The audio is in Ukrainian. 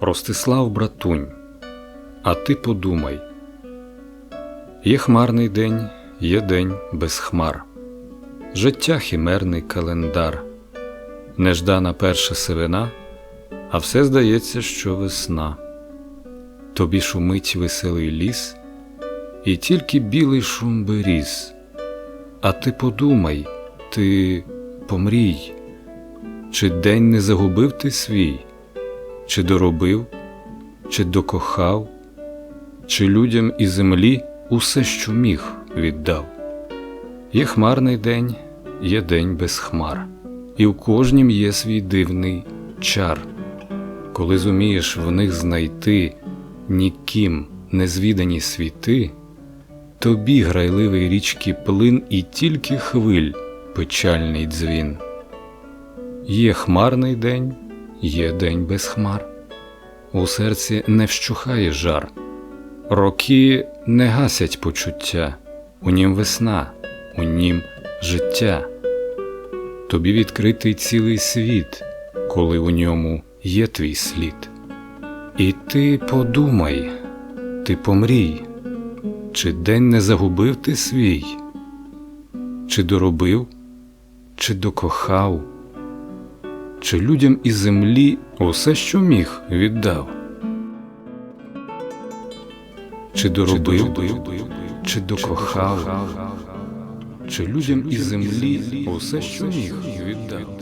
Ростислав Братунь, а ти подумай. Є хмарний день, є день без хмар, життя химерний календар, неждана перша сивина, а все здається, що весна. Тобі шумить веселий ліс, і тільки білий шум беріз. А ти подумай, ти помрій, чи день не загубив ти свій, чи доробив, чи докохав, чи людям і землі усе, що міг, віддав. Є хмарний день, є день без хмар, і в кожнім є свій дивний чар. Коли зумієш в них знайти ніким незвідані світи, тобі грайливий річки плин і тільки хвиль печальний дзвін. Є хмарний день, є день без хмар, у серці не вщухає жар, роки не гасять почуття, у нім весна, у нім життя. Тобі відкритий цілий світ, коли у ньому є твій слід. І ти подумай, ти помрій, чи день не загубив ти свій, чи доробив, чи докохав, чи людям і землі усе, що міг, віддав, чи доробив, чи докохав, чи людям і землі усе, що міг, віддав.